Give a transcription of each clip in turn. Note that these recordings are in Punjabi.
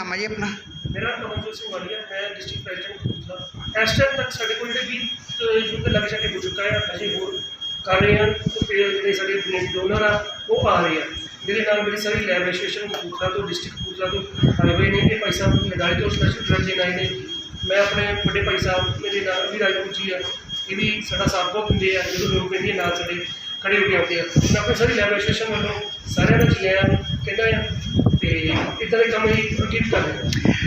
ਕੀ ਨਾਮ ਹੈ ਜੀ ਆਪਣਾ ਮੇਰਾ ਕਮਲਜੋਤ ਸਿੰਘ ਵਾਲੀਆ ਮੈਂ ਡਿਸਟ੍ਰਿਕਟ ਪ੍ਰੈਜ਼ੀਡੈਂਟ ਕਪੂਰਥਲਾ ਇਸ ਟਾਈਮ ਤੱਕ ਸਾਡੇ ਕੋਲ ਜਿਹੜੇ 20 ਯੂਨਿਟ ਲੱਗ ਜਾ ਕੇ ਹੋ ਚੁੱਕਾ ਹੈ ਅਸੀਂ ਹੋਰ ਕਰ ਰਹੇ ਹਾਂ ਤੇ ਫਿਰ ਜਿਹੜੇ ਸਾਡੇ ਡੋਨਰ ਆ ਉਹ ਆ ਰਹੇ ਆ ਜਿਹਦੇ ਨਾਲ ਮੇਰੀ ਸਾਰੀ ਲੈਬ ਐਸੋਸੀਏਸ਼ਨ ਕਪੂਰਥਲਾ ਤੋਂ ਡਿਸਟ੍ਰਿਕਟ ਕਪੂਰਥਲਾ ਤੋਂ ਆਏ ਹੋਏ ਨੇ ਇਹ ਭਾਈ ਸਾਹਿਬ ਲਗਾਈ ਤੋਂ ਸਪੈਸ਼ਲ ਡਰਗ ਦੇਣ ਆਏ ਨੇ ਮੈਂ ਆਪਣੇ ਵੱਡੇ ਭਾਈ ਸਾਹਿਬ ਮੇਰੇ ਨਾਲ ਵੀ ਰਾਜਪੂਤ ਜੀ ਆ ਇਹ ਵੀ ਸਾਡਾ ਸਾਥ ਬਹੁਤ ਦਿੰਦੇ ਆ ਜਦੋਂ ਲੋਕ ਕਹਿੰਦੇ ਆ ਨਾਲ ਸਾਡੇ ਖੜੇ ਹੋ ਕੇ ਆਉਂਦੇ ਆ ਮੈਂ ਆਪਣੀ ਸਾਰੀ ਲੈਬ ਐਸੋਸੀਏਸ਼ਨ ਵੱਲੋਂ ਸਾਰਿਆਂ ਨੂੰ ਜੀ ਆਇਆਂ ਕਹਿੰਦਾ ਆ ਤੇ ਇਦਾਂ ਦੇ ਕੰਮ ਹੀ ਕੀਪ ਕਰ ਰਹੇ ਹਾਂ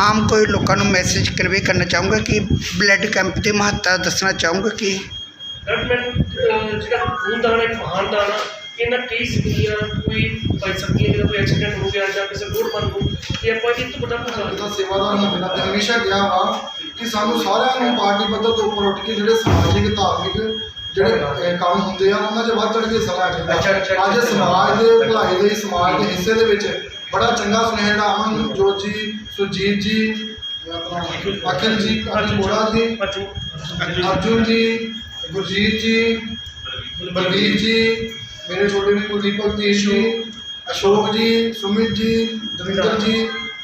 ਆਮ ਕੋਈ ਲੋਕਾਂ ਨੂੰ ਮੈਸੇਜ ਕਨਵੇ ਕਰਨਾ ਚਾਹੂੰਗਾ ਕਿ ਬਲੱਡ ਕੈਂਪ ਦੀ ਮਹੱਤਤਾ ਦੱਸਣਾ ਚਾਹੂੰਗਾ ਕਿ ਗਵਰਨਮੈਂਟ ਜਿਹੜਾ ਖੂਨ ਦਾਨ ਹੈ ਇੱਕ ਮਹਾਨ ਦਾਨ ਆ ਇਹਨਾਂ ਕਈ ਜ਼ਿੰਦਗੀਆਂ ਕੋਈ ਬਚ ਸਕਦੀਆਂ ਜਦੋਂ ਕੋਈ ਐਕਸੀਡੈਂਟ ਹੋ ਗਿਆ ਜਾਂ ਕਿਸੇ ਰੋਡ ਬੰਦ ਹੋ ਤੇ ਆਪਾਂ ਇਹ ਤੋਂ ਵੱਡਾ ਭੁਗਤਾਨ ਦਾ ਸੇਵਾਦਾਰ ਹੋਣ ਬਿਨਾਂ ਤੇ ਹਮੇਸ਼ਾ ਕਿਹਾ ਵਾ ਕਿ ਸਾਨੂੰ ਸਾਰਿਆਂ ਨੂੰ ਪਾਰਟੀ ਪੱਧਰ ਤੋਂ ਉੱਪਰ ਉੱਠ ਕੇ ਜਿਹੜੇ ਸਮਾਜਿਕ ਧਾਰਮਿਕ ਜਿਹੜੇ ਕੰਮ ਹੁੰਦੇ ਆ ਉਹਨਾਂ 'ਚ ਵੱਧ ਚੜ੍ਹ ਕੇ ਅੱਛਾ, ਚਾਹੀਦਾ ਅੱਜ। ਸਮਾਜ ਦੇ ਭਲਾਈ ਦੇ ਸਮਾਜ ਦੇ ਹਿੱਸੇ ਦੇ ਵਿੱਚ ਬੜਾ ਚੰਗਾ ਸੁਨੇਹਾ ਜਿਹੜਾ ਅਮਨ ਜੋਤ ਜੀ ਸੁਰਜੀਤ ਜੀ ਅਖਿਲ ਜੀ ਮੋੜਾ ਜੀ ਅਰਜੁਨ ਜੀ। ਗੁਰਜੀਤ ਜੀ ਬਲਵੀਰ ਜੀ ਮੇਰੇ ਛੋਟੇ ਵੀ ਕੁਲਦੀਪ ਭਗਤੀ ਜੀ ਅਸ਼ੋਕ ਜੀ ਸੁਮਿਤ ਜੀ ਦਵਿੰਦਰ ਜੀ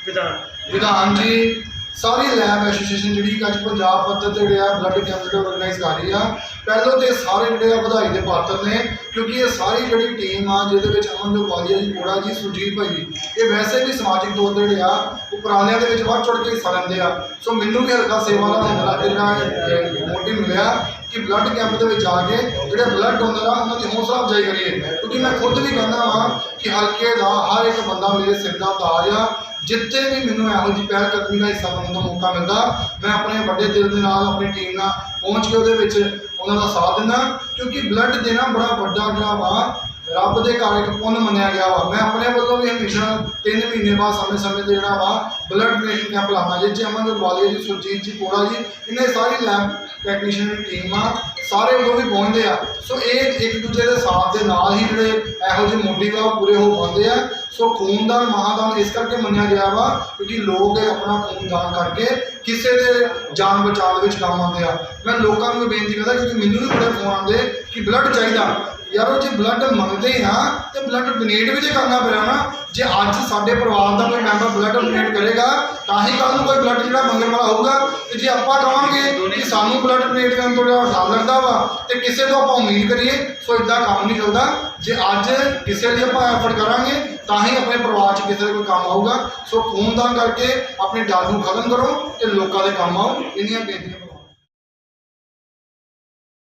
ਵਿਧਾਨ। ਵਿਧਾਨ ਜੀ ਸਾਰੀ ਲੈਬ ਐਸੋਸੀਏਸ਼ਨ ਜਿਹੜੀ ਅੱਜ ਪੰਜਾਬ ਪੱਧਰ ਤੇ ਜਿਹੜੇ ਆ ਬਲੱਡ ਕੈਂਪ ਜਿਹੜੇ ਆਰਗੇਨਾਈਜ਼ ਕਰ ਰਹੀ ਆ, ਪਹਿਲੋਂ ਤੇ ਸਾਰੇ ਜਿਹੜੇ ਆ ਵਧਾਈ ਦੇ ਪਾਤਰ ਨੇ, ਕਿਉਂਕਿ ਇਹ ਸਾਰੀ ਜਿਹੜੀ ਟੀਮ ਆ, ਜਿਹਦੇ ਵਿੱਚ ਅਮਨ ਵਾਲੀਆ ਜੀ ਕੋੜਾ ਜੀ, ਸੁਰਜੀਤ ਭਾਈ ਇਹ ਵੈਸੇ ਵੀ ਸਮਾਜਿਕ ਤੌਰ ਤੇ ਜਿਹੜੇ ਆ ਉਪਰਾਲਿਆਂ ਦੇ ਵਿੱਚ ਵੱਧ ਚੜ੍ਹ ਕੇ ਹਿੱਸਾ ਲੈਂਦੇ ਆ। ਸੋ ਮੈਨੂੰ ਵੀ ਹਲਕਾ ਸੇਵਾ ਦਾ ਹੁੰਦਾ ਜਿਹੜਾ ਮੋਟਿਵ ਮਿਲਿਆ ਕਿ ਬਲੱਡ ਕੈਂਪ ਦੇ ਵਿੱਚ ਆ ਕੇ ਜਿਹੜੇ ਬਲੱਡ ਡੋਨਰ ਆ, ਉਹਨਾਂ ਦੀ ਹੌਸਲਾ ਅਫਜ਼ਾਈ ਕਰੀਏ। ਕਿਉਂਕਿ ਮੈਂ ਖੁਦ ਵੀ ਕਹਿੰਦਾ ਵਾਂ ਕਿ ਹਲਕੇ ਦਾ ਹਰ ਇੱਕ ਬੰਦਾ ਮੇਰੇ ਸਿਰ ਦਾ ਤਾਜ ਆ। ਜਿੱਥੇ ਵੀ ਮੈਨੂੰ ਇਹੋ ਜਿਹੀ ਪਹਿਲ ਕਦਮੀ ਦਾ ਹਿੱਸਾ ਬਣਨ ਦਾ ਮੌਕਾ ਮਿਲਦਾ, ਮੈਂ ਆਪਣੇ ਵੱਡੇ ਦਿਲ ਦੇ ਨਾਲ, ਆਪਣੀ ਟੀਮ ਨਾਲ ਪਹੁੰਚ ਕੇ ਉਹਦੇ ਵਿੱਚ ਉਹਨਾਂ ਦਾ ਸਾਥ ਦਿੰਦਾ। ਕਿਉਂਕਿ ਬਲੱਡ ਦੇਣਾ ਬੜਾ ਵੱਡਾ ਜਿਹੜਾ ਵਾ। ਰੱਬ ਦੇ ਘਰ ਇੱਕ ਪੁੰਨ ਮੰਨਿਆ ਗਿਆ ਵਾ। ਮੈਂ ਆਪਣੇ ਵੱਲੋਂ ਵੀ ਹਮੇਸ਼ਾ 3 ਮਹੀਨੇ ਬਾਅਦ ਸਮੇਂ-ਸਮੇਂ ਤੇ ਜਿਹੜਾ ਵਾ ਬਲੱਡ ਡੋਨੇਸ਼ਨ ਕੈਂਪ ਲਾਵਾਂ। ਜਿਸ 'ਚ ਅਮਨਜੋਤ ਵਾਲੀਆ ਜੀ, ਸੁਰਜੀਤ ਜੀ ਕੋੜਾ ਜੀ, ਇਹਨੇ ਸਾਰੀ ਲੈਬ ਟੈਕਨੀਸ਼ੀਅਨ ਟੀਮ ਆ, ਸਾਰੇ ਉਦੋਂ ਵੀ ਪਹੁੰਚਦੇ ਆ। ਸੋ ਇਹ ਇੱਕ ਦੂਜੇ ਦੇ ਸਾਥ ਦੇ ਨਾਲ ਹੀ ਜਿਹੜੇ ਇਹੋ ਜਿਹੇ ਮੋਟਿਵ ਉਹ ਪੂਰੇ ਹੋ ਪਾਉਂਦੇ ਆ। ਸੋ ਖੂਨਦਾਨ, ਮਹਾਦਾਨ ਇਸ ਕਰਕੇ ਮੰਨਿਆ ਗਿਆ ਵਾ ਕਿਉਂਕਿ ਲੋਕ ਇਹ ਆਪਣਾ ਖੂਨਦਾਨ ਕਰਕੇ ਕਿਸੇ ਦੇ ਜਾਨ ਬਚਾਉਣ ਵਿੱਚ ਕੰਮ ਆਉਂਦੇ ਆ। ਮੈਂ ਲੋਕਾਂ ਨੂੰ ਇਹ ਬੇਨਤੀ ਕਰਦਾ ਕਿਉਂਕਿ ਮੈਨੂੰ ਵੀ ਬੜੇ ਫੋਨ ਆਉਂਦੇ ਕਿ ਬਲੱਡ ਚਾਹੀਦਾ। ਯਾਰੋ ਜੇ ਬਲੱਡ ਮੰਗਦੇ ਹਾਂ ਤੇ ਬਲੱਡ ਡੋਨੇਟ ਵੀ ਤੇ ਕਰਨਾ ਪਿਆ ਨਾ, ਜੇ ਅੱਜ ਸਾਡੇ ਪਰਿਵਾਰ ਦਾ ਕੋਈ ਮੈਂਬਰ ਬਲੱਡ ਡੋਨੇਟ ਕਰੇਗਾ, ਤਾਂ ਹੀ ਕੱਲ ਨੂੰ ਕੋਈ ਬਲੱਡ ਜਿਹੜਾ ਮੰਗਣ ਵਾਲਾ ਹੋਊਗਾ। ਤੇ ਜੇ ਆਪਾਂ ਕਹਾਂਗੇ ਕਿ ਸਾਨੂੰ ਬਲੱਡ ਡੋਨੇਟ ਕਰਨ ਤੋਂ ਜਿਹੜਾ ਡਰ ਲੱਗਦਾ ਵਾ, ਤੇ ਕਿਸੇ ਤੋਂ ਆਪਾਂ ਉਮੀਦ ਕਰੀਏ, ਸੋ ਇਦਾਂ ਕੰਮ ਨਹੀਂ ਚੱਲਦਾ। ਜੇ ਅੱਜ ਕਿਸੇ ਲਈ ਆਪਾਂ ਐਫਰਟ ਕਰਾਂਗੇ, ਤਾਂ ਹੀ ਆਪਣੇ ਪਰਿਵਾਰ 'ਚ ਕਿਸੇ ਦਾ ਕੋਈ ਕੰਮ ਆਊਗਾ। ਸੋ ਖੂਨਦਾਨ ਕਰਕੇ ਆਪਣੇ ਡਰ ਨੂੰ ਖਤਮ ਕਰੋ ਤੇ ਲੋਕਾਂ ਦੇ ਕੰਮ ਆਓ। ਇੰਨੀਆਂ ਬੇਨਤੀਆਂ